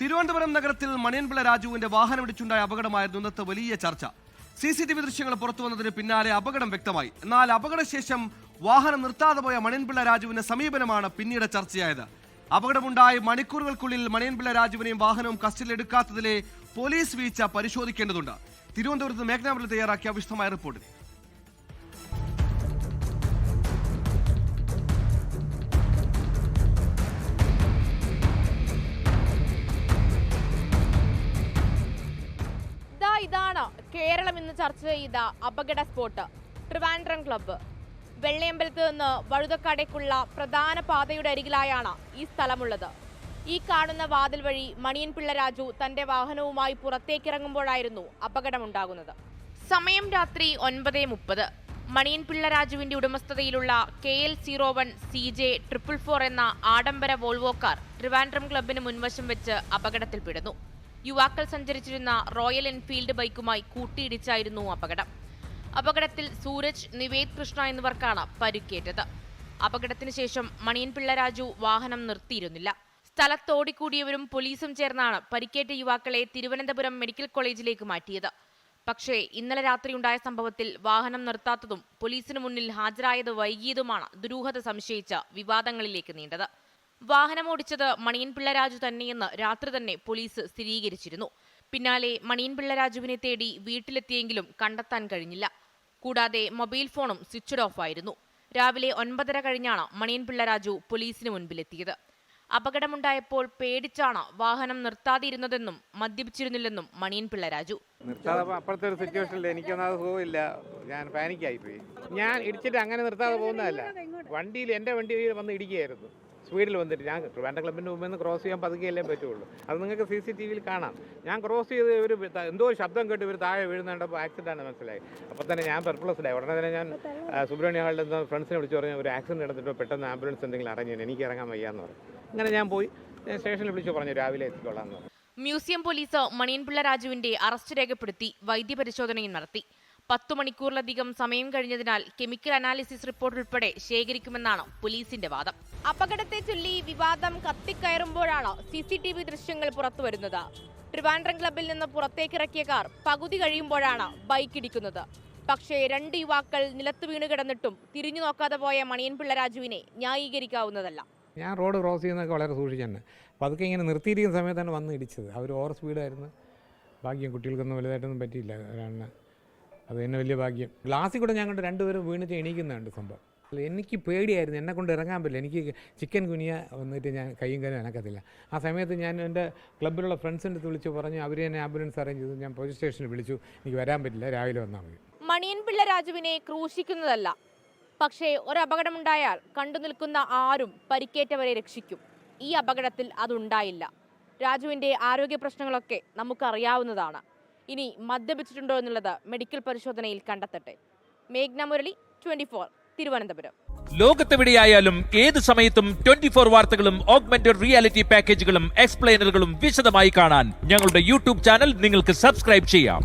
തിരുവനന്തപുരം നഗരത്തിൽ മണിയൻപിള്ള രാജുവിന്റെ വാഹനം ഇടിച്ചുണ്ടായ അപകടമായിരുന്നു ഇന്നത്തെ വലിയ ചർച്ച. സി സി ടി വി ദൃശ്യങ്ങൾ പുറത്തു വന്നതിന് പിന്നാലെ അപകടം വ്യക്തമായി. എന്നാൽ അപകടശേഷം വാഹനം നിർത്താതെ പോയ മണിയൻപിള്ള രാജുവിന്റെ സമീപനമാണ് പിന്നീട് ചർച്ചയായത്. അപകടമുണ്ടായി മണിക്കൂറുകൾക്കുള്ളിൽ മണിയൻപിള്ള രാജുവിനെയും വാഹനവും കസ്റ്റഡിയിൽ കസ്റ്റഡിയിലെടുക്കാത്തതിലെ പോലീസ് വീഴ്ച പരിശോധിക്കേണ്ടതുണ്ട്. തിരുവനന്തപുരത്ത് മേഘനാമത്തിൽ തയ്യാറാക്കിയ വിശദമായ റിപ്പോർട്ട് കേരളം ഇന്ന് ചർച്ച ചെയ്ത അപകട സ്പോട്ട് ട്രിവാൻഡ്രം ക്ലബ്ബ്. വെള്ളയമ്പലത്ത് നിന്ന് വഴുതക്കാടേക്കുള്ള പ്രധാന പാതയുടെ അരികിലായാണ് ഈ സ്ഥലമുള്ളത്. ഈ കാണുന്ന വാതിൽ വഴി മണിയൻപിള്ള രാജു തന്റെ വാഹനവുമായി പുറത്തേക്കിറങ്ങുമ്പോഴായിരുന്നു അപകടമുണ്ടാകുന്നത്. സമയം രാത്രി ഒൻപത് മുപ്പത്. മണിയൻപിള്ള രാജുവിന്റെ ഉടമസ്ഥതയിലുള്ള K L zero one C J triple four എന്ന ആഡംബര വോൾവോ കാർ ട്രിവാൻഡ്രം ക്ലബിന് മുൻവശം വെച്ച് അപകടത്തിൽപ്പെടുന്നു. യുവാക്കൾ സഞ്ചരിച്ചിരുന്ന റോയൽ എൻഫീൽഡ് ബൈക്കുമായി കൂട്ടിയിടിച്ചായിരുന്നു അപകടം. അപകടത്തിൽ സൂരജ് നിവേദ് കൃഷ്ണ എന്നിവർക്കാണ് പരിക്കേറ്റത്. അപകടത്തിന് ശേഷം മണിയൻപിള്ള രാജു വാഹനം നിർത്തിയിരുന്നില്ല. സ്ഥലത്തോടിക്കൂടിയവരും പോലീസും ചേർന്നാണ് പരിക്കേറ്റ യുവാക്കളെ തിരുവനന്തപുരം മെഡിക്കൽ കോളേജിലേക്ക് മാറ്റിയത്. പക്ഷേ ഇന്നലെ രാത്രി ഉണ്ടായ സംഭവത്തിൽ വാഹനം നിർത്താത്തതും പോലീസിനു മുന്നിൽ ഹാജരായത് വൈകിയതുമാണ് ദുരൂഹത സംശയിച്ച വിവാദങ്ങളിലേക്ക് നീണ്ടത്. വാഹനമോടിച്ചത് മണിയൻപിള്ള രാജു തന്നെയെന്ന് രാത്രി തന്നെ പോലീസ് സ്ഥിരീകരിച്ചിരുന്നു. പിന്നാലെ മണിയൻപിള്ള രാജുവിനെ തേടി വീട്ടിലെത്തിയെങ്കിലും കണ്ടെത്താൻ കഴിഞ്ഞില്ല. കൂടാതെ മൊബൈൽ ഫോണും സ്വിച്ച്ഡ് ഓഫ് ആയിരുന്നു. രാവിലെ ഒൻപതര കഴിഞ്ഞാണ് മണിയൻപിള്ള രാജു പോലീസിന് മുൻപിലെത്തിയത്. അപകടമുണ്ടായപ്പോൾ പേടിച്ചാണ് വാഹനം നിർത്താതിരുന്നതെന്നും മദ്യപിച്ചിരുന്നില്ലെന്നും മണിയൻപിള്ള രാജു. നിർത്താതെ ഒരു ഞാൻ പോയി ഞാൻ ഇടിച്ചിട്ട് അങ്ങനെ നിർത്താതെ പോകുന്നതല്ല. വണ്ടിയിൽ എന്റെ വണ്ടിയിൽ വന്ന് ഇടിക്കുകയായിരുന്നു. സ്പീഡിൽ വന്നിട്ട് ഞാൻ ട്രിവാൻഡ്രം ക്ലബിന്റെ മുമ്പിൽ നിന്ന് ക്രോസ് ചെയ്യാൻ പതുക്കെയല്ലേ പറ്റുള്ളൂ. അത് നിങ്ങൾക്ക് സി സി ടി വിയിൽ കാണാം. ഞാൻ ക്രോസ് ചെയ്ത് ഇവർ എന്തോ ഒരു ശബ്ദം കേട്ട് ഇവർ താഴെ വീഴുന്നുണ്ടപ്പോൾ ആക്സിഡന്റ് ആണ് മനസ്സിലായി. അപ്പോൾ തന്നെ ഞാൻ പെർപ്ലസ്ഡായി ഉടനെ തന്നെ ഞാൻ സുബ്രഹ്മണ്യ ഹാളിൽ നിന്ന് ഫ്രണ്ട്സിനെ വിളിച്ച് പറഞ്ഞു ഒരു ആക്സിഡന്റ് നടന്നിട്ട് പെട്ടെന്ന് ആംബുലൻസ് എന്തെങ്കിലും അറേഞ്ച് എനിക്ക് ഇറങ്ങാൻ വയ്യാന്ന് പറഞ്ഞു. അങ്ങനെ ഞാൻ പോയി. സ്റ്റേഷനിൽ വിളിച്ച് പറഞ്ഞു രാവിലെ എത്തിക്കോളാം എന്ന് പറഞ്ഞു. മ്യൂസിയം പോലീസ് മണിയൻപിള്ള രാജുവിന്റെ അറസ്റ്റ് രേഖപ്പെടുത്തി വൈദ്യപരിശോധനയും നടത്തി. പത്തു മണിക്കൂറിലധികം സമയം കഴിഞ്ഞതിനാൽ കെമിക്കൽ അനാലിസിസ് റിപ്പോർട്ട് ഉൾപ്പെടെ ശേഖരിക്കുമെന്നാണ് പോലീസിന്റെ വാദം. അപകടത്തെ ചൊല്ലി വിവാദം കത്തിക്കയറുമ്പോഴാണ് സി സി ടി വി ദൃശ്യങ്ങൾ പുറത്തുവരുന്നത്. ട്രിവാൻഡ്രം ക്ലബിൽ നിന്ന് പുറത്തേക്കിറക്കിയ കാർ പകുതി കഴിയുമ്പോഴാണ് ബൈക്ക് ഇടിക്കുന്നത്. പക്ഷേ രണ്ട് യുവാക്കൾ നിലത്ത് വീണ് കിടന്നിട്ടും തിരിഞ്ഞു നോക്കാതെ പോയ മണിയൻപിള്ള രാജുവിനെ ന്യായീകരിക്കാവുന്നതല്ല. ഞാൻ റോഡ് ക്രോസ് ചെയ്യുന്നതൊക്കെ വളരെ സൂക്ഷിച്ചാണ് തന്നെ അപ്പോൾ അതൊക്കെ ഇങ്ങനെ നിർത്തിയിരിക്കുന്ന സമയത്താണ് വന്ന് ഇടിച്ചത്. അവർ ഓവർ സ്പീഡായിരുന്നു. ഭാഗ്യം കുട്ടികൾക്കൊന്നും വലുതായിട്ടൊന്നും പറ്റിയില്ല. ഒരാളിന് അത് തന്നെ വലിയ ഭാഗ്യം. ഗ്ലാസ്സിൽ കൂടെ കണ്ട് രണ്ടുപേരും വീണിട്ട് എണീക്കുന്നുണ്ട് സംഭവം. എനിക്ക് പേടിയായിരുന്നു. എന്നെ കൊണ്ട് ഇറങ്ങാൻ പറ്റില്ല. എനിക്ക് ചിക്കൻ കുനിയ വന്നിട്ട് ഞാൻ കൈയും കാലും അനക്കത്തില്ല. ആ സമയത്ത് ഞാൻ എന്റെ ക്ലബിലുള്ള ഫ്രണ്ട്സിന്റെ അടുത്ത് വിളിച്ച് പറഞ്ഞു അവർ തന്നെ ആംബുലൻസ് അറേഞ്ച് ചെയ്തു. ഞാൻ പോലീസ് സ്റ്റേഷനിൽ വിളിച്ചു. എനിക്ക് വരാൻ പറ്റില്ല. രാവിലെ വന്നാൽ മതി. മണിയൻപിള്ള രാജുവിനെ ക്രൂശിക്കുന്നതല്ല. പക്ഷേ ഒരു അപകടമുണ്ടായാൽ കണ്ടു നിൽക്കുന്ന ആരും പരിക്കേറ്റവരെ രക്ഷിക്കും. ഈ അപകടത്തിൽ അതുണ്ടായില്ല. രാജുവിന്റെ ആരോഗ്യ പ്രശ്നങ്ങളൊക്കെ നമുക്കറിയാവുന്നതാണ്. ഇനി മദ്യപിച്ചിട്ടുണ്ടോ എന്നുള്ളത് മെഡിക്കൽ പരിശോധനയിൽ കണ്ടെത്തട്ടെ. മേഘ്ന മുരളി ട്വന്റി ഫോർ തിരുവനന്തപുരം. ലോകത്തെവിടെയായാലും ഏത് സമയത്തും ട്വന്റി ഫോർ വാർത്തകളും ഓഗ്മെന്റഡ് റിയാലിറ്റി പാക്കേജുകളും എക്സ്പ്ലെയിനറുകളും വിശദമായി കാണാൻ ഞങ്ങളുടെ യൂട്യൂബ് ചാനൽ നിങ്ങൾക്ക് സബ്സ്ക്രൈബ് ചെയ്യാം.